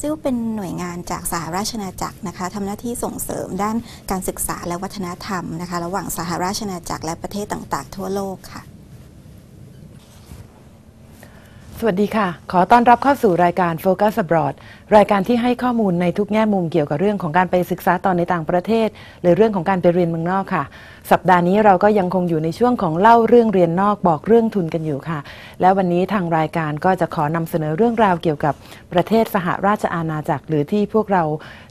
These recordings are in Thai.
ซิลเป็นหน่วยงานจากสหราชอาณาจักรนะคะทำหน้าที่ส่งเสริมด้านการศึกษาและวัฒนธรรมนะคะ ระหว่างสหราชอาณาจักรและประเทศต่าง ๆ ทั่วโลกค่ะ สวัสดีค่ะ ขอต้อนรับเข้าสู่รายการ Focus Abroad รายการที่ให้ข้อมูลในทุกแง่มุมเกี่ยวกับเรื่องของการไปศึกษาต่อในต่างประเทศ หรือเรื่องของการไปเรียนเมืองนอกค่ะ สัปดาห์นี้เราก็ยังคงอยู่ในช่วงของเล่าเรื่องเรียนนอกบอกเรื่องทุนกันอยู่ค่ะ และวันนี้ทางรายการก็จะขอนำเสนอเรื่องราวเกี่ยวกับประเทศสหราชอาณาจักร หรือที่พวกเรา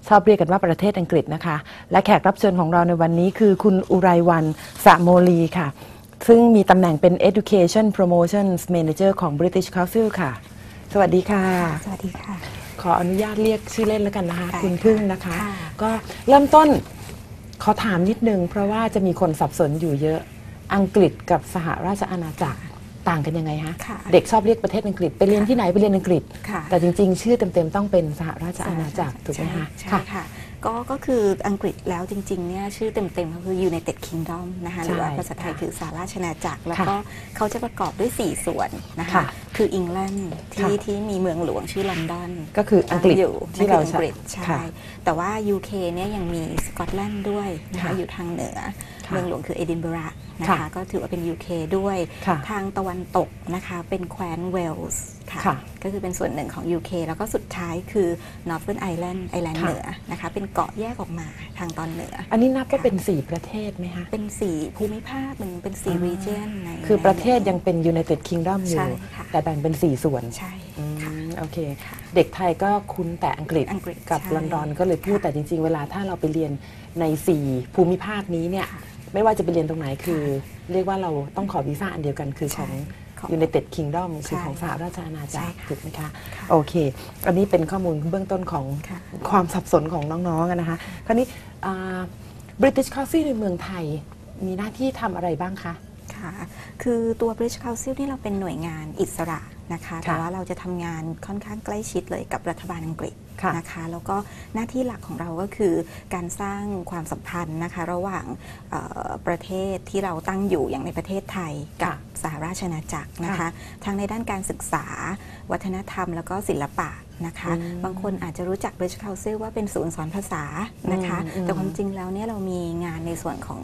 ชอบเรียกกันว่าประเทศอังกฤษนะคะ และแขกรับเชิญของเราในวันนี้คือคุณอุไรวันสะโมลีค่ะ ซึ่งมีตำแหน่งเป็น Education Promotions Manager ของ British Council ค่ะ สวัสดีค่ะ สวัสดีค่ะ ขออนุญาตเรียกชื่อเล่นแล้วกันนะคะได้คุณพึ่งนะคะค่ะก็เริ่มต้นขอถามนิดนึง เพราะว่าจะมีคนสับสนอยู่เยอะ อังกฤษกับสหราชอาณาจักรต่างกันยังไงฮะค่ะเด็กชอบเรียกประเทศอังกฤษไปเรียนที่ไหนไปเรียนอังกฤษค่ะแต่จริงๆ ชื่อเต็มๆ ต้องเป็นสหราชอาณาจักรถูกไหมคะใช่ใช่ค่ะ ก็ก็คืออังกฤษแล้วจริงๆเนี่ยชื่อเต็มๆก็คือ United Kingdom นะคะหรือว่าใช่ภาษาไทยคือสหราชอาณาจักร แล้วค่ะก็เขาจะประกอบด้วย 4 ส่วนนะคะ ค่ะคืออังกฤษที่ค่ะที่มีเมืองหลวงชื่อลอนดอนก็คืออังกฤษอยู่ที่เรานั่นคืออังกฤษใช่ค่ะแต่ว่า UK เนี่ยยังมีสกอตแลนด์ด้วยนะคะค่ะอยู่ทางเหนือค่ะเมืองหลวงคือเอดินบะระนะค่ะคะก็ถือว่าเป็น UK ด้วยค่ะทางตะวันตกนะคะเป็นแคว้นเวลส์ค่ะค่ะก็คือเป็นส่วนหนึ่งของ UK แล้วก็สุดท้ายคือ Northern Ireland ไอแลนด์ค่ะเหนือนะคะเป็นเกาะแยกออกมาทางตอนเหนือ อันนี้นับว่าเป็น 4 ประเทศไหมคะ เป็นสี่ภูมิภาคเป็นเป็นสี่อ่า region ในคือประเทศในยังเป็น United Kingdom อใช่ยู่ค่ะแต่แบ่งเป็น 4 ส่วนใช่อืมค่ะโอเคค่ะเด็กไทยก็คุ้นแต่อังกฤษอังกฤษกับใช่ลอนดอนก็เลยพูดค่ะแต่จริง ๆ เวลาถ้าเราไปเรียนใน 4 ภูมิภาคนี้เนี่ยค่ะไม่ว่าจะไปเรียนตรงไหนคือ เรียกว่าเราต้องขอวีซ่าอันเดียวกันคือของใช่ของ United Kingdom คือใช่ของสหราชอาณาจักรใช่ค่ะถูกไหมคะค่ะโอเค อันนี้เป็นข้อมูลเบื้องต้นของค่ะความสับสนของน้องๆอะนะคะคราวนี้อ่า British Council ในเมืองไทยมีหน้าที่ทำอะไรบ้างคะ ค่ะ คือตัว British Council นี่เราเป็นหน่วยงานอิสระนะคะ แต่ค่ะว่าเราจะทำงานค่อนข้างใกล้ชิดเลยกับรัฐบาลอังกฤษค่ะนะคะแล้วก็หน้าที่หลักของเราก็คือการสร้างความสัมพันธ์นะคะระหว่างเอ่อประเทศที่เราตั้งอยู่อย่างในประเทศไทยกับค่ะสหราชอาณาจักรนะคะค่ะทั้งในด้านการศึกษา วัฒนธรรม แล้วก็ศิลปะ นะคะอืมบางคนอาจจะรู้จัก British Council ว่าเป็นศูนย์สอนภาษานะคะอืมแต่ความจริงแล้วเนี่ยเรามีงานในส่วนของ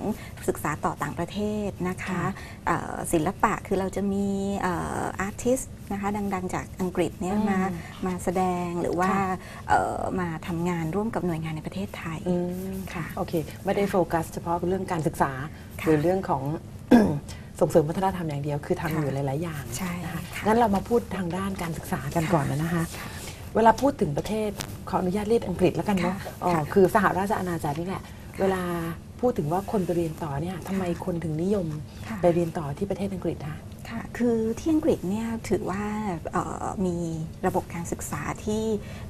ศึกษาต่อต่างประเทศนะคะค่ะเอ่อศิลปะคือเราจะมีอาร์ติสนะคะดังๆ จากอังกฤษเนี่ยอืมมามาแสดงหรือว่าค่ะเอ่อมาทำงานร่วมกับหน่วยงานในประเทศไทยอืมค่ะโอเคไม่ได้โฟกัส เฉพาะเรื่องการศึกษาค่ะหรือเรื่องของส่งเสริมวัฒนธรรมอย่างเดียวคือทำค่ะอยู่หลาย ๆ อย่างใช่นะคะค่ะงั้นเรามาพูดทางด้านการศึกษากันค่ะก่อนนะคะ เวลาพูดถึงประเทศขออนุญาตเรียกอังกฤษแล้วกันเนาะค่ะอ๋อค่ะคือสหราชอาณาจักรนี่แหละ เวลาพูดถึงว่าคนไปเรียนต่อเนี่ยทำไมคนถึงนิยมค่ะไปเรียนต่อที่ประเทศอังกฤษคะค่ะคือที่อังกฤษเนี่ยถือว่าเอ่อมีระบบการศึกษาที่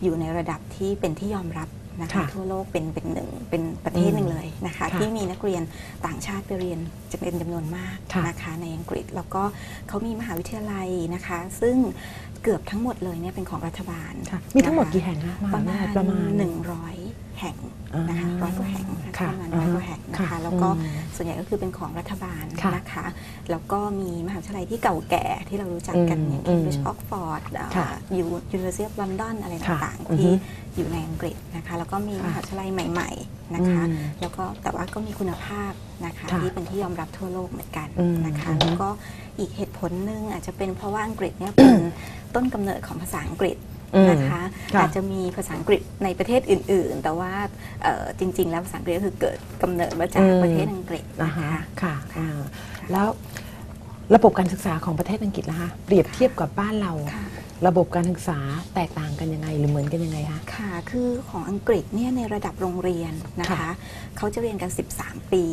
อยู่ในระดับที่เป็นที่ยอมรับ นะคะค่ะทั่วโลกเป็นเป็นหนึ่งเป็นประเทศหนึ่งเลยนะคะค่ะที่มีนักเรียนต่างชาติไปเรียนจะเป็นจำนวนมากค่ะนะคะในอังกฤษ แล้วก็เขามีมหาวิทยาลัยนะคะ ซึ่งเกือบทั้งหมดเลยเนี่ยเป็นของรัฐบาลค่ะมีทั้งหมดนะคะกี่แห่งคะมปหาระวิทมายาลัณยประมาณหนึ่งร้อย แห่งนะคะอ่าร้อยกว่าแห่งนะคะค่ะประมาณร้อยกว่าแห่งนะค่ะคะแล้วก็อืมส่วนใหญ่ก็คือเป็นของรัฐบาลค่ะนะคะแล้วก็มีมหาวิทยาลัยที่เก่าแก่ที่เรารู้จักกันอืมอย่างอืม Cambridge Oxford ค่ะยูยูนิเวอร์ซิตี้ออฟลอนดอนอะไรค่ะต่างอือๆฮึที่อยู่ในอังกฤษนะคะแล้วก็มีค่ะมหาวิทยาลัยใหม่ ๆนะคะอืมแล้วก็แต่ว่าก็มีคุณภาพนะคะค่ะที่เป็นที่ยอมรับทั่วโลกเหมือนกันอืมนะคะอือฮึแล้วก็อีกเหตุผลหนึ่งอาจจะเป็นเพราะว่าอังกฤษเนี่ยเป็นต้นกำเนิดของภาษาอังกฤษอืม นะคะค่ะอาจจะมีภาษาอังกฤษในประเทศอื่น ๆ แต่ว่าเอ่อจริง ๆ แล้วภาษาอังกฤษก็คือเกิดกำเนิดมาจากอืมประเทศอังกฤษนะนะคะคะค่ะอ่าแล้วระบบการศึกษาของประเทศอังกฤษนะคะเปรียบเทียบกับบ้านเราค่ะระบบการศึกษาแตกต่างกันยังไงหรือเหมือนกันยังไงคะค่ะ คือของอังกฤษเนี่ยในระดับโรงเรียนนะคะค่ะเขาจะเรียนกัน 13 ปี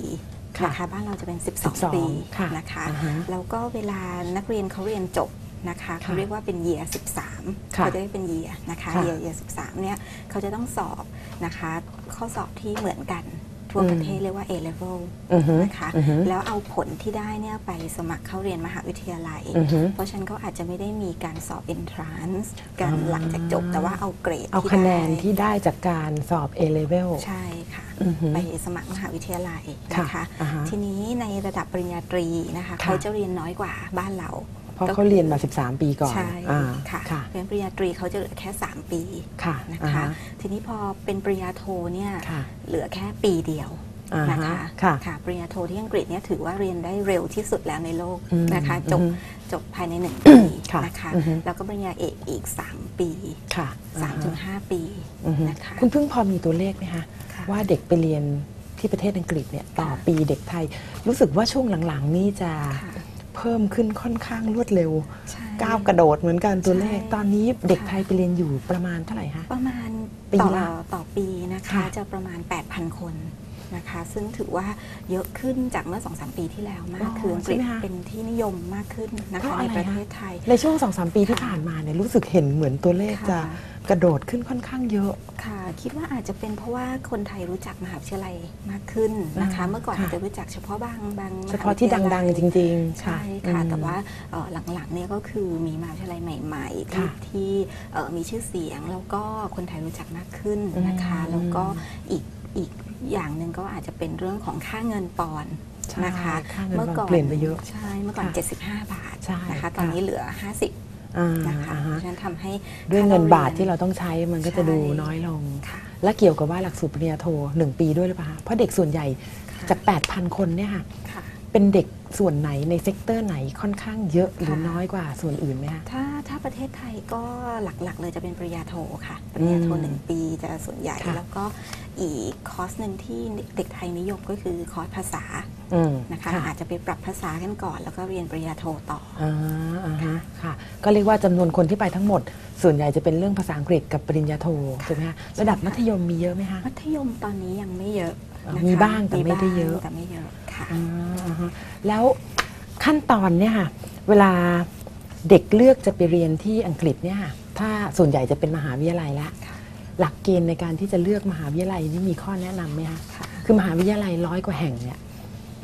ค่ะนะคะบ้านเราจะเป็น 12 12ปีค่ะนะคะอ่าฮะแล้วก็เวลานักเรียนเขาเรียนจบ นะคะเขาค่ะเรียกว่าเป็น year 13ค่ะเขาจะได้เป็น year นะคะค่ะ year year 13เนี่ยเขาจะต้องสอบนะคะข้อสอบที่เหมือนกันทั่วอืมประเทศเรียกว่า A level อือฮึนะคะอือฮึแล้วเอาผลที่ได้เนี่ยไปสมัครเข้าเรียนมหาวิทยาลัยอือฮึเพราะฉะนั้นเขาอาจจะไม่ได้มีการสอบ entrance กันอ่าหลังจากจบแต่ว่าเอาเกรดเอาที่คะแนนได้ที่ได้จากการสอบ A level ใช่ค่ะอือฮึไปสมัครมหาวิทยาลัยนะค่ะคะอ่าฮะทีนี้ในระดับปริญญาตรีนะคะค่ะเขาจะเรียนน้อยกว่าบ้านเรา ราะเขาเรียนมา 13 ปีก่อนใช่อ่าค่ะค่ะเป็นปริญญาตรีเขาจะเหลือแค่ 3 ปีค่ะนะอ่าคะฮะทีนี้พอเป็นปริญญาโทเนี่ยค่ะเหลือแค่ปีเดียวอ่านะฮะคะค่ะปริญญาโทที่อังกฤษเนี่ยถือว่าเรียนได้เร็วที่สุดแล้วในโลกอืมนะคะจบอือฮึจบภายใน1ปีค่ะนะคะอือฮึแล้วก็ปริญญาเอกอีก 3 ปีค่ะอ่าฮะ3-5 ปีอือฮึนะคะคุณเพิ่งพอมีตัวเลขไหมคะค่ะว่าเด็กไปเรียนที่ประเทศอังกฤษเนี่ยต่อค่ะปีเด็กไทย รู้สึกว่าช่วงหลังๆ นี่จะค่ะ เพิ่มขึ้นค่อนข้างรวดเร็วใช่ก้าวกระโดดเหมือนกันตัวเลขใช่ตอนนี้เด็กค่ะไทยไปเรียนอยู่ประมาณเท่าไหร่คะประมาณปีต่อละต่อปีนะคะค่ะจะประมาณ 8,000 คน นะคะ ซึ่งถือว่าเยอะขึ้นจากเมื่อ 2-3 ปีที่แล้วมาก คืออังกฤษใช่ไหมคะเป็นที่นิยมมากขึ้นนะเพราะคะอะในไรประคะเทศไทย ในช่วงสองสามปีที่ค่ะผ่านมาเนี่ยรู้สึกเห็นเหมือนตัวเลขจะค่ะกระโดดขึ้นค่อนข้างเยอะค่ะ คิดว่าอาจจะเป็นเพราะว่าคนไทยรู้จักมหาวิทยาลัยมากขึ้นนะคะอ่าเมื่อก่อนค่ะอาจจะรู้จักเฉพาะบางบางมหาวิทยาลัยเฉพาะที่ดังๆ จริง ๆ ใช่ค่ะอืมแต่ว่าเอ่อหลังๆเนี่ยก็คือมีมหาวิทยาลัยใหม่ ๆ ที่ค่ะที่เอ่อมีชื่อเสียงแล้วก็คนไทยรู้จักมากขึ้นนะคะอืมแล้วก็อีกอีก อย่างหนึ่งก็อาจจะเป็นเรื่องของค่าเงินปอนด์ใช่นะคะค่าเงินปอนด์เปลี่ยนไปเยอะ ใช่เมื่อก่อน ค่ะ75 บาทใช่นะคะ ตอนค่ะนี้เหลือ 50อ่านะคะอ่าเพฮะราะฉะนั้นทำให้ด้วยเงินบาทที่ค่เราต้องใช้มันก็จะใช่ดูน้อยลง ค่ะ และเกี่ยวกับว่าหลักสูตรปริญญาโทหนึ่งปีด้วยหรือเปล่าคะเพราะเด็กส่วนใหญ่ค่ะ จาก 8,000 คนเนี่ยค่ะ ค่ะ เป็นเด็ก ส่วนไหนในเซกเตอร์ไหนค่อนข้างเยอะหรือค่ะน้อยกว่าส่วนอื่นไหมคะถ้าถ้าประเทศไทยก็หลักๆ เลยจะเป็นปริญญาโทค่ะ ปริญญาโทอืมหนึ่งปีจะส่วนใหญ่ค่ะแล้วก็อีกคอร์สหนึ่งที่เด็กไทยนิยมก็คือคอร์สภาษาอืมนะคะอาจจะไปปรับภาษากันก่อน แล้วก็เรียนปริญญาโทต่ออ่าอ่าฮะค่ะ ก็เรียกว่าจำนวนคนที่ไปทั้งหมด ส่วนใหญ่จะเป็นเรื่องภาษาอังกฤษกับปริญญาโทถูกไหมคะระดับมัธยมมีเยอะไหมคะมัธยมตอนนี้ยังไม่เยอะ นะคะมีบ้างแต่ไม่ได้เยอะแต่ไม่เยอะค่ะอ่าอ่าฮะแล้วขั้นตอนเนี่ยค่ะเวลาเด็กเลือกจะไปเรียนที่อังกฤษเนี่ยค่ะถ้าส่วนใหญ่จะเป็นมหาวิทยาลัยละค่ะหลักเกณฑ์ในการที่จะเลือกมหาวิทยาลัยนี่มีข้อแนะนำไหมคะค่ะคือมหาวิทยาลัยร้อยกว่าแห่งเนี่ย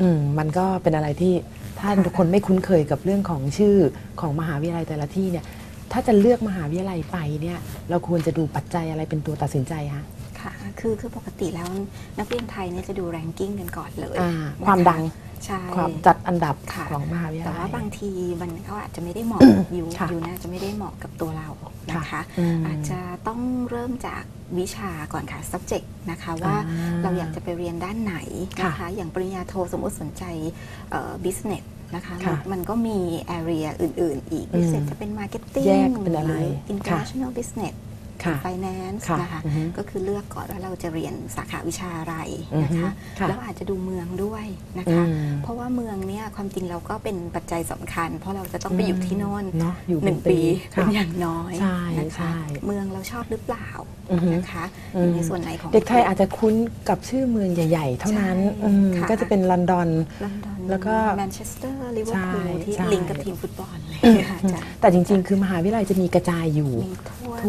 อืมมันก็เป็นอะไรที่ถ้าค่ะทุกคนไม่คุ้นเคยกับเรื่องของชื่อของมหาวิทยาลัยแต่ละที่เนี่ยถ้าจะเลือกมหาวิทยาลัยไปเนี่ยเราควรจะดูปัจจัยอะไรเป็นตัวตัดสินใจคะ ค่ะ คือคือปกติแล้วนักเรียนไทยเนี่ยจะดูแรงกิ้งกันก่อนเลยอ่านะคะความดังใช่ ความจัดอันดับค่ะ ของมหาวิทยาแต่ลัย ว่าบางทีมันเขาอาจจะไม่ได้เหมาะอยู่ค่ะอยู่น่าจะไม่ได้เหมาะกับตัวเรานะคะค่ะอืมอาจจะต้องเริ่มจากวิชาก่อนค่ะ subject นะคะว่าอ่าเราอยากจะไปเรียนด้านไหนนะคะค่ะอย่างปริญญาโทสมมติสนใจเอ่อ business นะคะค่ะมันมันก็มี area อื่น ๆ อีก อืม business จะเป็น marketing แยกเป็นอะไรหค่ะ international business ค่ะ finance ค่ะนะคะอือฮึก็คือเลือกก่อนว่าเราจะเรียนสาขาวิชาอะไรอือนะฮึคะค่ะแล้วอาจจะดูเมืองด้วยนะอืคะมเพราะว่าเมืองเนี่ยความจริงเราก็เป็นปัจจัยสำคัญ เพราะเราจะต้องไปอยู่ที่โน่นเนาะอยู่หนึ่งเป็ปีค่ะเป็นอย่างน้อยใช่นะคะใช่เมืองเราชอบหรือเปล่าอือฮึนะคะอืมอยู่ในส่วนไหนของเด็กไทยอาจจะคุ้นกับชื่อเมืองใหญ่ ๆ เท่านั้นใช่อืมค่ะก็จะเป็นลอนดอนลอนดอนแล้วก็แมนเชสเตอร์ลิเวอร์พูลใช่ที่ใช่ลิงก์กับทีมฟุตบอลเลยค่ะอาจารย์แต่จริง ๆ คือมหาวิทยาลัยจะมีกระจายอยู่มี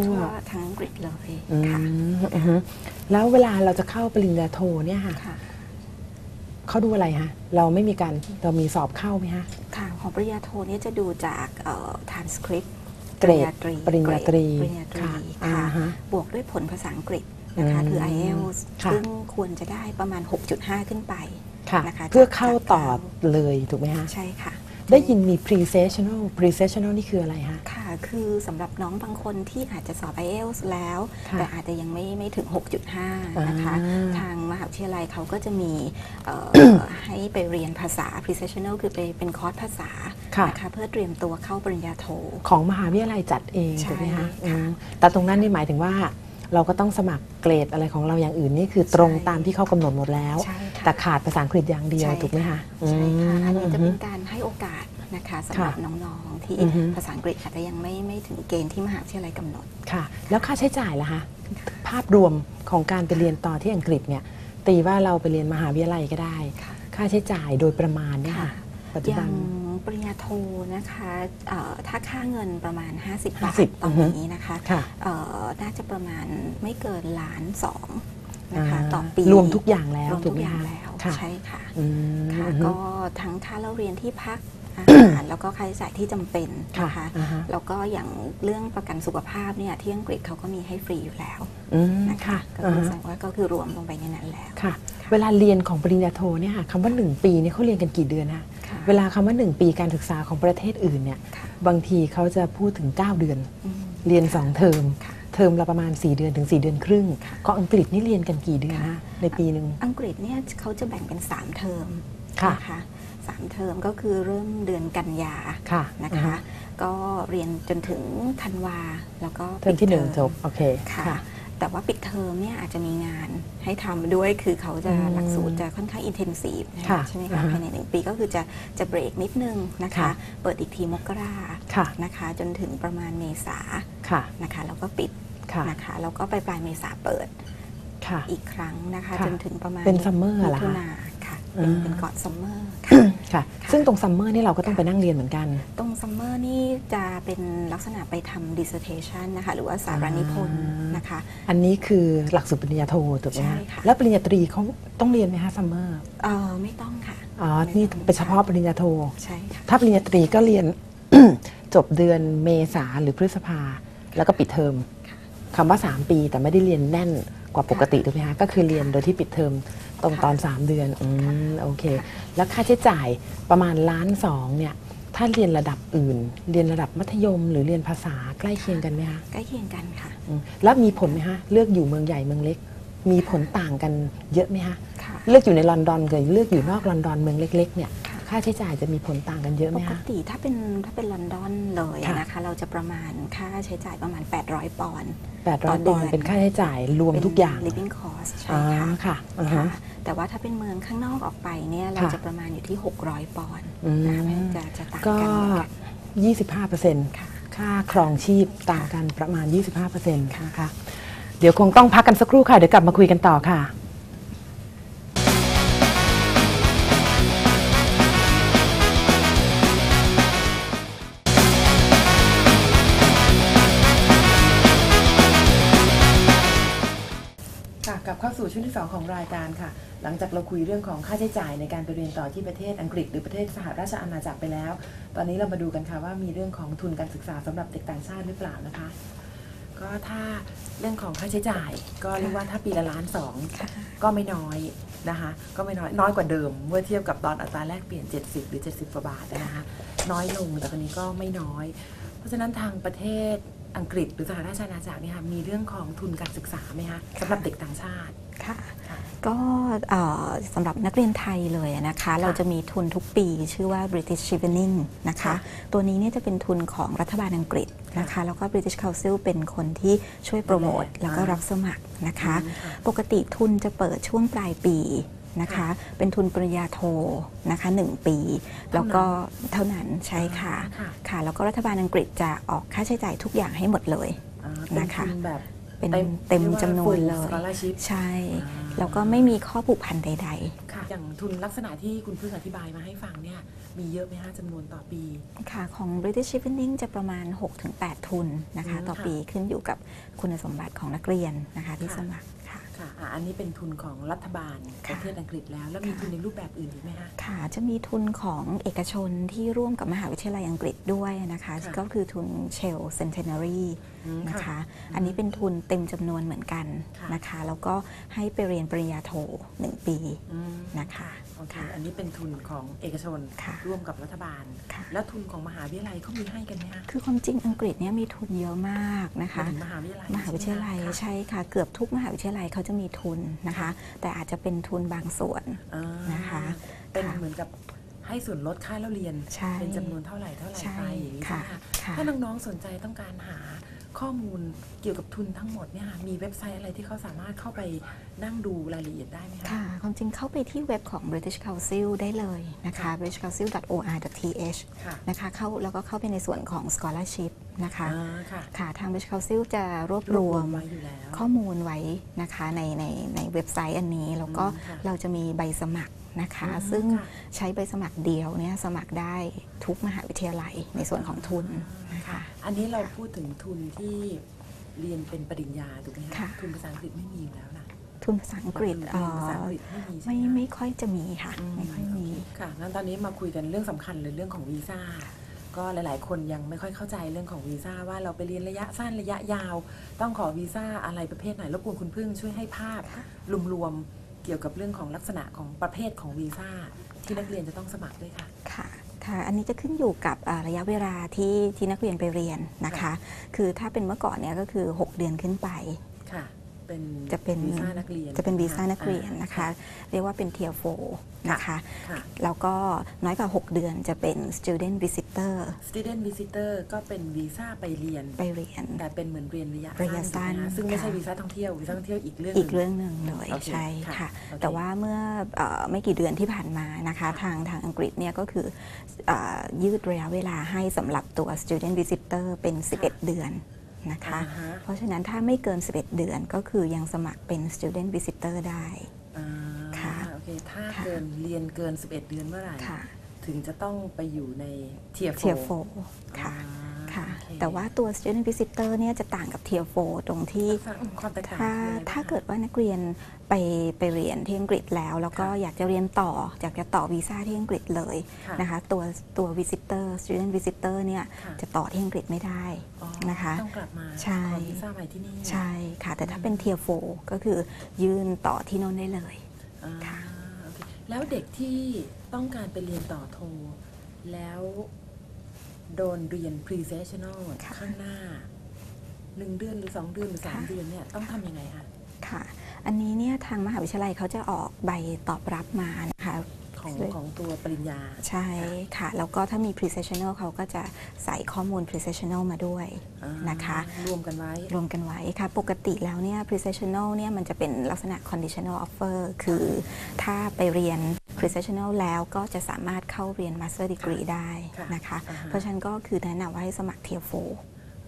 ทั่วทั่ทั่ววทั้งอังกฤษเลยอืมค่ะอือฮึแล้วเวลาเราจะเข้าปริญญาโทเนี่ยค่ะค่ะเขาดูอะไรฮะเราไม่มีการเรามีสอบเข้าไหมฮะค่ะ ของปริญญาโทเนี่ยจะดูจากเอ่อ transcript เกรดปริญญาตรีปริญญาตรีค่ะค่ะอ่าฮะบวกด้วยผลภาษาอังกฤษนะคะอืมคือ IELTS ค่ะซึ่งควรจะได้ประมาณ 6.5 ขึ้นไปค่ะนะคะเพื่อจากเข้าจากต่อการเลยถูกไหมฮะใช่ค่ะ ได้ยินมี pre-sessional pre-sessional นี่คืออะไรฮะ ค่ะ คือสำหรับน้องบางคนที่อาจจะสอบ IELTS แล้ว ค่ะแต่อาจจะยังไม่ไม่ถึง 6.5 นะคะ อ่าทางมหาวิทยาลัยเขาก็จะมีเอ่อ ให้ไปเรียนภาษา pre-sessional คือไปเป็นคอร์สภาษาค่ะ นะคะเพื่อเตรียมตัวเข้าปริญญาโท ของมหาวิทยาลัยจัดเองใช่ถูกไหมคะค่ะ อืมแต่ตรงนั้นนี่หมายถึงว่า เราก็ต้องสมัครเกรดอะไรของเราอย่างอื่นนี่คือตรงใช่ตามที่เขากำหนดหมดแล้วใช่ค่ะแต่ขาดภาษาอังกฤษอย่างเดียวใช่ถูกไหมคะใช่ค่ะอันนี้จะอืเป็มนการให้โอกาสนะคะสำหรับค่ะน้องๆที่อือฮึภาษาอังกฤษอาจจะยังไม่ไม่ถึงเกณฑ์ที่มหาวิทยาลัยกำหนดค่ะ แล้วค่าใช้จ่ายล่ะคะภาพรวมของการไปเรียนต่อที่อังกฤษเนี่ยตีว่าเราไปเรียนมหาวิทยาลัยก็ได้ ค่ะค่าใช้จ่ายโดยประมาณเนี่ยค่ะปัจจุอบัย่านง ปริญญาโทนะคะเอ่อถ้าค่าเงินประมาณ 50 บาท50ตอนอือฮึนี้นะคะค่ะเอ่อน่าจะประมาณไม่เกินล้านสองนะคะอ่าต่อปีรวมทุกอย่างแล้วรวมถูทุกกไหมอย่างคะแล้วค่ะใช่ค่ะอืมค่ะอือฮึก็ทั้งค่าเล่าเรียนที่พักอาหารแล้วก็ค่าใช้จ่ายที่จำเป็นค่ะนะคะอ่าฮะแล้วก็อย่างเรื่องประกันสุขภาพเนี่ยที่อังกฤษเขาก็มีให้ฟรีอยู่แล้วอืมนะคะค่ะก็อ่าคือฮะแสดงว่าก็คือรวมลงไปในนั้นแล้วค่ะค่ะ เวลาเรียนของปริญญาโทเนี่ยค่ะคำว่า 1 ปีเนี่ยเขาเรียนกันกี่เดือนฮะค่ะ เวลาคำว่า 1 ปีการศึกษาของประเทศอื่นเนี่ยค่ะบางทีเขาจะพูดถึง 9 เดือนอืมเรียน 2 เทอมค่ะเทอมละประมาณ 4 เดือนถึง 4 เดือนครึ่งค่ะของอังกฤษนี่เรียนกันกี่เดือนฮะในปีหนึ่งอังกฤษเนี่ยเขาจะแบ่งเป็น 3 เทอมค่ะนะคะสามเทอมก็คือเริ่มเดือนกันยาค่ะนะอือคะฮึก็เรียนจนถึงธันวาแล้วก็เทอมที่หนึ่งปิดจบโอเคค่ะค่ะ แต่ว่าปิดเทอมเนี่ยอาจจะมีงานให้ทำด้วยคือเขาจะอืมหลักสูตรจะค่อนข้างอินเทนซีฟค่ะใช่ไหมอ่าคะฮะภายในหนึ่งปีก็คือจะจะเบรกนิดนึงนะคะค่ะเปิดอีกทีมกราค่ะนะคะ จนถึงประมาณเมษาค่ะนะคะแล้วก็ปิดค่ะนะคะแล้วก็ไปปลายเมษาเปิดค่ะอีกครั้งนะคะค่ะจนถึงประมาณเป็นซัมเมอร์เหรอคะมิถุนาค่ะเป็นอ่าเป็นก่อนซัมเมอร์ ค่ะค่ะ ซึ่งตรงซัมเมอร์นี่เราก็ต้องไปนั่งเรียนเหมือนกัน ตรงซัมเมอร์นี่จะเป็นลักษณะไปทำ dissertation นะคะ หรือว่าสารานิพนธ์นะคะ อันนี้คือหลักสูตรปริญญาโทถูกไหมใช่ฮะค่ะแล้วปริญญาตรีเขาต้องเรียนไหมคะซัมเมอร์เออไม่ต้องค่ะ อ๋อไม่นี่ต้องเป็นเฉพาะปริญญาโทใช่ค่ะถ้าปริญญาตรีก็เรียนจบเดือนเมษาหรือพฤษภา แล้วก็ปิดเทอมค่ะคำว่า 3 ปีแต่ไม่ได้เรียนแน่นกว่าปกติถูกไหมคะก็คือเรียนโดยที่ปิดเทอม ตรงค่ะตอน 3 เดือนอืมโอเคค่ะแล้วค่าใช้จ่ายประมาณล้านสองเนี่ย ถ้าเรียนระดับอื่น เรียนระดับมัธยม หรือเรียนภาษาใกล้เคียงกันไหมคะใกล้เคียงกันค่ะ อืมแล้วมีผลไหมคะเลือกอยู่เมืองใหญ่เมืองเล็ก มีผลต่างกันเยอะไหมคะค่ะ เลือกอยู่ในลอนดอนกับเลือกอยู่นอกลอนดอนเมืองเล็ก ๆ เนี่ย ค่ะค่าใช้จ่ายจะมีผลต่างกันเยอะไหมปกคะ ติถ้าเป็นถ้าเป็นลอนดอนเลยค่ะ นะคะ เราจะประมาณค่าใช้จ่ายประมาณ 800 ปอนด์แปดร้ต่ออยเดืปออนนด์เป็นค่าใช้จ่ายรวมเป็นทุกอย่าง living cost ใช่อ๋อค่ะค่ะอ่าฮะ ค่ะแต่ว่าถ้าเป็นเมืองข้างนอกออกไปเนี่ยเราค่ะจะประมาณอยู่ที่ 600 ปอนด์อืม นะคะจะจะต่างก็ กันเหมือนกัน25เปอร์เซ็นต์ ค่ะ ค่าครองชีพต่างกันประมาณ 25เปอร์เซ็นต์นะคะ เดี๋ยวคงต้องพักกันสักครู่ค่ะ เดี๋ยวกลับมาคุยกันต่อค่ะค่ะ ช่วงที่ 2 ของรายการค่ะ หลังจากเราคุยเรื่องของค่าใช้จ่ายในการไปเรียนต่อที่ประเทศอังกฤษ หรือประเทศสหราชอาณาจักรไปแล้ว ตอนนี้เรามาดูกันค่ะว่ามีเรื่องของทุนการศึกษาสำหรับเด็กต่างชาติหรือเปล่านะคะ ก็ถ้าเรื่องของค่าใช้จ่าย ก็เรียกว่าถ้าปีละล้านสองก็ไม่น้อยนะคะ ก็ไม่น้อยน้อยกว่าเดิม เมื่อเทียบกับตอนอัตราแลกเปลี่ยน 70 หรือ 70กว่าบาทนะคะ น้อยลงแต่คนนี้ก็ไม่น้อย เพราะฉะนั้นทางประเทศ อังกฤษหรือสหราชอาณาจักรเนี่ยค่ะมีเรื่องของทุนการศึกษาไหมคะสำหรับเด็กต่างชาติค่ะค่ะ ก็เอ่อสำหรับนักเรียนไทยเลยนะคะ เราจะมีทุนทุกปีชื่อว่า British Chevening นะคะ ค่ะตัวนี้เนี่ยจะเป็นทุนของรัฐบาลอังกฤษนะคะ แล้วก็ British Council เป็นคนที่ช่วยโปรโมทดูแลแล้วก็อ่ารัรับสมัครนะคะ อืมค่ะ ปกติทุนจะเปิดช่วงปลายปี นะคะค่ะเป็นทุนปริญญาโทนะคะหนึ่งปี แล้วก็เท่านั้นใช่ค่ะค่ะค่ะแล้วก็รัฐบาลอังกฤษจะออกค่าใช้จ่ายทุกอย่างให้หมดเลยอ่าเป็นนะคะทุนแบบเป็นเต็มจำนวนเลยสกอลชิพใช่อ่าแล้วก็ไม่มีข้อผูกพันใด ๆ ค่ะ อย่างทุนลักษณะที่คุณเพิ่งอธิบายมาให้ฟังเนี่ยมีเยอะไหมคะจำนวนต่อปี ค่ะ ของ British Shipping จะประมาณ 6-8 ทุนนะคะอืมต่อค่ะปีขึ้นอยู่กับคุณสมบัติของนักเรียนนะคะที่ค่ะสมัคร ค่ะค่ะอะ อันนี้เป็นทุนของรัฐบาลปค่ะ ระเทศอังกฤษแล้ว แล้วมีค่ะทุนในรูปแบบอื่นอีกไหมคะ ค่ะ จะมีทุนของเอกชนที่ร่วมกับมหาวิทยาลัยอังกฤษด้วยนะคะ ค่ะ ก็คือทุน Shell Centenary อืม นะคะค่ะอันนี้เป็นทุนเต็มจำนวนเหมือนกันค่ะนะคะ แล้วก็ให้ไปเรียนปริญญาโท1ปีอืมนะคะโอเคค่ะอันนี้เป็นทุนของเอกชนค่ะร่วมกับรัฐบาลค่ะแล้วทุนของมหาวิทยาลัยเขามีให้กันไหมคะคือความจริงอังกฤษเนี่ยมีทุนเยอะมากนะหมายคะถึงมหาวิทยาลัยมหาวิทยาลัยใช่ไหมคะใช่ค่ะ เกือบทุกมหาวิทยาลัยเขาจะมีทุนนะคะ แต่อาจจะเป็นทุนบางส่วนอ่านะคะ เป็นค่ะเหมือนกับให้ส่วนลดค่าเล่าเรียนใช่เป็นจำนวนเท่าไหร่เท่าไหร่ใช่ไปอย่างนี้ใช่ค่ะไหมคะค่ะถ้าน้องๆสนใจต้องการหา ข้อมูลเกี่ยวกับทุนทั้งหมดเนี่ยค่ะมีเว็บไซต์อะไรที่เขาสามารถเข้าไปนั่งดูรายละเอียดได้ไหมคะค่ะ ความจริงเข้าไปที่เว็บของ British Council ได้เลยนะคะค่ะ britishcouncil.or.th ค่ะนะคะเข้าแล้วก็เข้าไปในส่วนของ scholarship นะคะอ่าค่ะค่ะทาง British Council จะรวบรวมไว้อยู่แล้วข้อมูลไว้นะคะในในในเว็บไซต์อันนี้ แล้วก็อืมค่ะเราจะมีใบสมัคร นะคะอืมซึ่งค่ะใช้ใบสมัครเดียวเนี่ยสมัครได้ทุกมหาวิทยาลัยในส่วนของทุนนะคะ อันนี้เราพูดถึงทุนที่เรียนเป็นปริญญาถูกไหมคะค่ะทุนภาษาอังกฤษไม่มีอยู่แล้วนะทุนภาษาอังกฤษทุนเอ่ภาษาออังกฤษไม่มีใช่ไม่ไหมคะไม่ค่อยจะมีค่ะไม่ค่อยมีค่ะงั้นตอนนี้มาคุยกันเรื่องสำคัญเลยเรื่องของวีซ่าก็หลาย ๆ คนยังไม่ค่อยเข้าใจเรื่องของวีซ่าว่าเราไปเรียนระยะสั้นระยะยาว ต้องขอวีซ่าอะไรประเภทไหนรบกวนคุณพึ่งช่วยให้ภาพรวมๆ เกี่ยวกับเรื่องของลักษณะของประเภทของวีซ่าที่นักเรียนจะต้องสมัครด้วยค่ะ ค่ะค่ะอันนี้จะขึ้นอยู่กับอ่าระยะเวลาที่ที่นักเรียนไปเรียนนะคะ คือถ้าเป็นเมื่อก่อนเนี่ยก็คือ 6 เดือนขึ้นไปค่ะ เป็นจะเป็นวีซ่านักเรียนจะเป็นวีซ่านักเรียนอ่านะคะ เรียกว่าเป็นเทียโฟนะคะค่ะแล้วก็น้อยกว่า 6 เดือนจะเป็น student visitor student visitor ก็เป็นวีซ่าไปเรียนไปเรียน แต่เป็นเหมือนเรียนระยะระยะสั้นถูกไหมคะซึ่งไม่ใช่ค่ะวีซ่าท่องเที่ยววีซ่าท่องเที่ยวอีกเรื่องอีกหนึ่งเรื่องหนึ่งเลยโอเคใช่ค่ะค่ะโอเคแต่ว่าเมื่อเอ่อไม่กี่เดือนที่ผ่านมานะคะค่ะทางทางอังกฤษเนี่ยก็คือเออยืดระยะเวลาให้สำหรับตัว student visitor เป็น 11 เดือน นะคะ อ่าฮะ เพราะฉะนั้นถ้าไม่เกิน 11 เดือนก็คือยังสมัครเป็น student visitor ได้ อ่าค่ะโอเคถ้าค่ะ เกินเรียนเกิน 11 เดือนเมื่อไหร่ ค่ะถึงจะต้องไปอยู่ในเทียเทียโฟค่ะ ค่ะ แต่ว่าตัว student visitor เนี่ยจะต่างกับเทียโฟตรงที่ความแตกต่างถ้าคืออะไรบ้งถ้าเกิดว่านักเรียนไปไปเรียนที่อังกฤษแล้ว แล้วก็ค่ะอยากจะเรียนต่ออยากจะต่อวีซ่าที่อังกฤษเลยค่ะนะคะ ตัวตัว visitor student visitor เนี่ยค่ะจะต่อที่อังกฤษไม่ได้อ๋อนะคะต้องกลับมาใช่ขอวีซ่าใหม่ที่นี่ใช่ค่ะ แต่ถ้าเป็นเทียโฟก็คือยื่นต่อที่โน่นได้เลยอ่าค่ะโอเคแล้วเด็กที่ต้องการไปเรียนต่อโทแล้ว โดนเรียน pre-sessional ค่ะข้างหน้าหนึ่งเดือนหรือสองเดือนหรือสามค่ะเดือนเนี่ยต้องทำยังไงคะค่ะ อันนี้เนี่ยทางมหาวิทยาลัยเขาจะออกใบตอบรับมานะคะของเลยของตัวปริญญา ใช่ค่ะ แล้วก็ถ้ามี pre-sessional เขาก็จะใส่ข้อมูล pre-sessional มาด้วยอ่านะคะ รวมกันไว้ รวมกันไว้ค่ะ ปกติแล้วเนี่ย pre-sessional เนี่ยมันจะเป็นลักษณะ conditional offer คือถ้าไปเรียน pre-sessional แล้วก็จะสามารถเข้าเรียน master degree ได้ค่ะนะคะอ่าฮะเพราะฉะนั้นก็คือแนะนำว่าให้สมัคร tier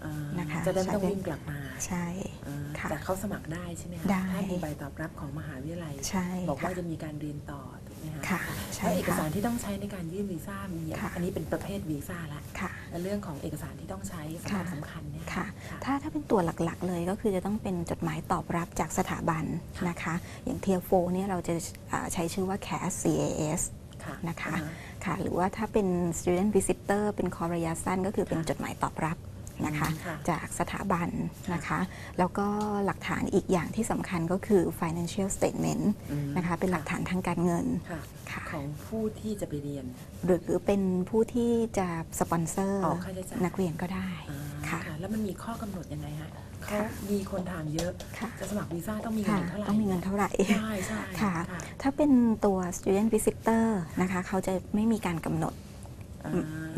อ่านะคะจะได้ไม่ต้องใช่วิ่งกลับมา4ใช่อ่าค่ะแต่เขาสมัครได้ใช่ไหมคะได้ถ้ามีใบตอบรับของมหาวิทยาลัยใช่บอกว่าค่ะจะมีการเรียนต่อถูกไหมคะค่ะใช่แล้วเอกค่ะสารที่ต้องใช้ในการยื่นวีซ่ามีค่ะอันนี้เป็นประเภทวีซ่าละค่ะและ เรื่องของเอกสารที่ต้องใช้สำคัญค่ะสำคัญเนี่ยค่ะค่ะ ถ้าถ้าเป็นตัวหลักๆเลยก็คือจะต้องเป็นจดหมายตอบรับจากสถาบันค่ะนะคะ อย่าง tier 4เนี่ยเราจะอ่าใช้ชื่อว่า CAS CAS ค่ะนะคะอ่าฮค่ะหรือว่าถ้าเป็น student visitor เป็นคอระยะสั้นก็คือเป็นค่ะจดหมายตอบรับ นะคะอืมค่ะจากสถาบันนะคะ แล้วก็หลักฐานอีกอย่างที่สำคัญก็คือ financial statement อืมนะคะเป็นหลักฐานทางการเงินค่ะค่ะของผู้ที่จะไปเรียน หรือเป็นผู้ที่จะสปอนเซอร์ออกค่าใช้จ่ายนักเรียนก็ได้อ่าค่ะแล้วมันมีข้อกำหนดยังไงฮะเขาค่ะมีคนถามเยอะค่ะจะสมัครวีซ่าต้องมีเงิค่ะนเท่าไหร่ต้องมีเงินเท่าไหร่ใช่ใช่ค่ะ ถ้าเป็นตัว student visitor นะคะเขาจะไม่มีการกำหนดอ่า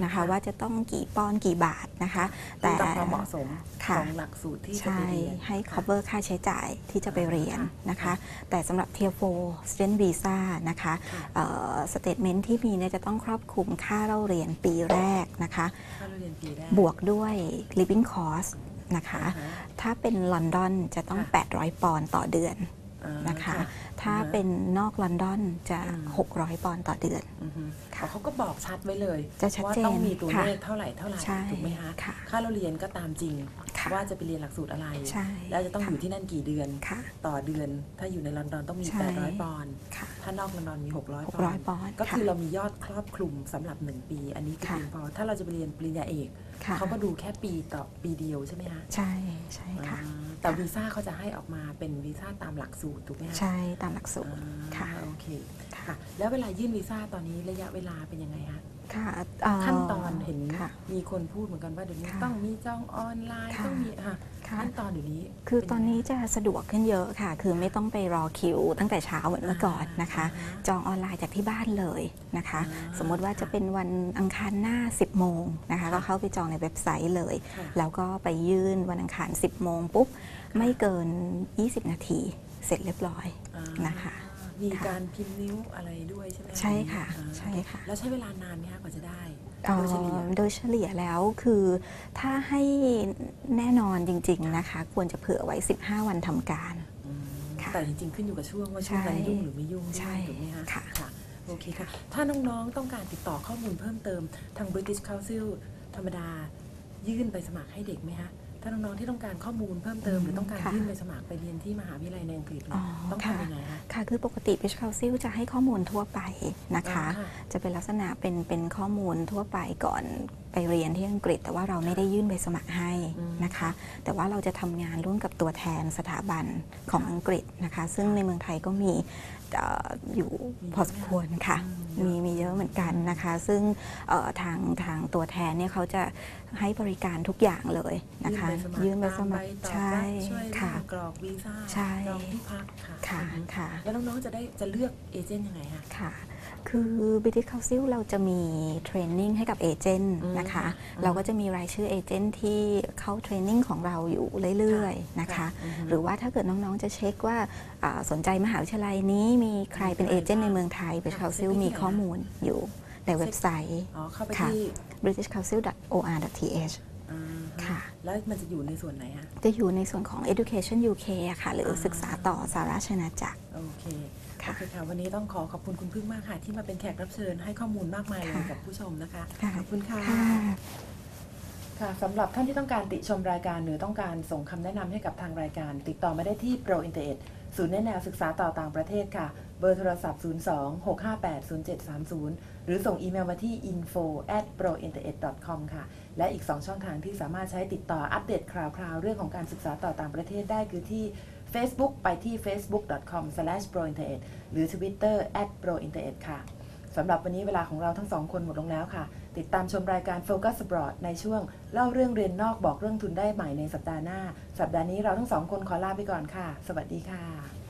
นะคะ ว่าจะต้องกี่ปอนด์กี่บาทนะคะ แต่ตามความเหมาะสมค่ะของหลักสูตรที่จะใช่ไปเรียนให้ค่ะ cover ค่าใช้จ่ายที่จะไปเรียนนะคะ แต่สำหรับ tier 4 student visa นะคะค่ะเอ่อ statement ที่มีเนี่ยจะต้องครอบคลุมค่าเล่าเรียนปีแรกนะคะค่าเรียนปีแรกบวกด้วย living cost นะคะอ่าฮะถ้าเป็นลอนดอนจะต้องค่ะ800 ปอนด์ต่อเดือนอ่านะคะค่ะ ถ้าอ่าฮะเป็นนอกลอนดอนจะอืม600 ปอนด์ต่อเดือนอือฮึค่ะเขาก็บอกชัดไว้เลยจะชัดว่าเจนต้องมีตัวค่ะเลขเท่าไหร่เท่าไหร่ใช่ถูกไหมคะค่ะค่าเราเรียนก็ตามจริงค่ะว่าจะไปเรียนหลักสูตรอะไรใช่แล้วจะต้องค่ะอยู่ที่นั่นกี่เดือนค่ะต่อเดือน ถ้าอยู่ในลอนดอนต้องมีใช่800 ปอนด์ค่ะถ้านอกลอนดอนมี 600 ปอน600ด์ปอนด์ก็คือค่ะเรามียอดครอบคลุมสำหรับ 1 ปี อันนี้คือค่ะเพียงพอถ้าเราจะไปเรียนปริญญาเอกค่ะเขาก็ดูแค่ปีต่อปีเดียวใช่ไหมคะใช่ใช่ค่ะอ่าแต่วีซ่าเขาจะให้ออกมาเป็นวีซ่าตามหลักสูตรถูกไหมคะใช่ตามหลักสูตรอ่าค่ะโอเคค่ะค่ะ แล้วเวลายื่นวีซ่าตอนนี้ระยะเวลาเป็นยังไงคะค่ะเอ่อขั้นตอนเห็นค่ะมีคนพูดเหมือนกันว่าเดี๋ยวนี้ค่ะต้องมีจองออนไลน์ค่ะต้องมีค่ะค่ะขั้นตอนเดี๋ยวนี้ คือเป็ตอนนี้จะสะดวกขึ้นเยอะค่ะ คือไม่ต้องไปรอคิว ตั้งแต่เช้าเหมือนเมื่อก่อนนะคะอ่าฮะจองออนไลน์จากที่บ้านเลยนะคะอ่าสมมติว่าจะค่ะเป็นวันอังคารหน้า 10 โมงนะคะค่ะก็เข้าไปจองในเว็บไซต์เลยค่ะแล้วก็ไปยื่นวันอังคาร 10 โมงปุ๊บไม่เกิน 20 นาทีเสร็จเรียบร้อย อ่านะคะ มีค่ะการพิมพ์นิ้วอะไรด้วยใช่ไหมใช่ค่ะอ่าใช่ค่ะ แล้วใช้เวลานานไหมคะกว่าจะได้เอ่อโดยเฉลี่ยโดยเฉลี่ยแล้วคือถ้าให้แน่นอนจริงๆนะคะ ควรจะเผื่อไว้ 15 วันทำการ อืมค่ะแต่จริงๆ ขึ้นอยู่กับช่วงว่าช่วงนั้นใช่ยุ่งหรือไม่ยุ่งด้วยใช่ถูกไหมคะค่ะโอเคค่ะ ถ้าน้องๆต้องการติดต่อข้อมูลเพิ่มเติมทาง British Council ธรรมดา ยื่นไปสมัครให้เด็กไหมคะ ถ้าน้องๆที่ต้องการข้อมูลเพิ่มเติมหรือต้องการค่ะยื่นไปสมัครไปเรียนที่มหาวิทยาลัยในอังกฤษเนี่ยอ๋อต้องค่ะทำยังไงคะค่ะคือปกติ British Council จะให้ข้อมูลทั่วไปนะคะอ๋อค่ะจะเป็นลักษณะเป็นเป็นข้อมูลทั่วไปก่อน ไปเรียนที่อังกฤษ แต่ว่าเราไม่ได้ยื่นใบสมัครให้นะคะ แต่ว่าเราจะทำงานร่วมกับตัวแทนสถาบันของอังกฤษนะคะ ซึ่งในเมืองไทยก็มีเอ่ออยู่พอสมควรค่ะ มีมีเยอะเหมือนกันนะคะ ซึ่งเอ่อทางทางตัวแทนเนี่ยเขาจะให้บริการทุกอย่างเลยนะคะ ยื่นใบสมัครตามใช่ใบตอบรับช่วยเรื่ค่ะองกรอกวีซ่าใช่จองที่พักค่ะค่ะอืมค่ะ แล้วน้องๆจะได้จะเลือกเอเจนต์ยังไงคะค่ะคือ British Council เราจะมีเทรนนิ่งให้กับเอเจนต์อืมนะคะอืมเราก็จะมีรายชื่อเอเจนต์ที่เข้าเทรนนิ่งของเราอยู่เรื่อยๆนะคะค่ะอือฮึหรือว่าถ้าเกิดน้องๆจะเช็คว่าอ่าสนใจมหาวิทยาลัยนี้มีใครเป็นมีใครเอเจนต์ในบ้างเมืองไทย British ค่ะ Council เช็คได้ที่มีไหนข้อมูลอยู่ในเว็บไซต์อ๋อเข้าไปค่ะที่ britishcouncil.or.th อ่าฮ ค่ะ แล้วมันจะอยู่ในส่วนไหนคะจะอยู่ในส่วนของ Education UK อะค่ะ หรือศึกษาต่อสาราชนาจักร โอเคค่ะโอเคค่ะวันนี้ต้องขอขอบคุณคุณพึ่งมากค่ะ ที่มาเป็นแขกรับเชิญให้ข้อมูลมากมายเลยค่ะกับผู้ชมนะคะค่ะขอบคุณค่ะค่ะค่ะสำหรับท่านที่ต้องการติชมรายการหรือต้องการส่งคำแนะนำให้กับทางรายการ ติดต่อมาได้ที่ Pro Internet ศูนย์แนะแนวศึกษาต่อต่างประเทศค่ะ เบอร์โทรศัพท์ 02-658-0730 หรือส่งอีเมลมาที่ info at prointernet com ค่ะ และอีก 2 ช่องทางที่สามารถใช้ติดต่ออัปเดตคราวๆ เรื่องของการศึกษาต่อต่างประเทศได้คือที่ Facebook ไปที่ facebook.com/prointernet หรือ Twitter at prointernet ค่ะ สำหรับวันนี้เวลาของเราทั้งสองคนหมดลงแล้วค่ะ ติดตามชมรายการ Focus Abroad ในช่วงเล่าเรื่องเรียนนอกบอกเรื่องทุนได้ใหม่ในสัปดาห์หน้า สัปดาห์นี้เราทั้งสองคนขอลาไปก่อนค่ะ สวัสดีค่ะ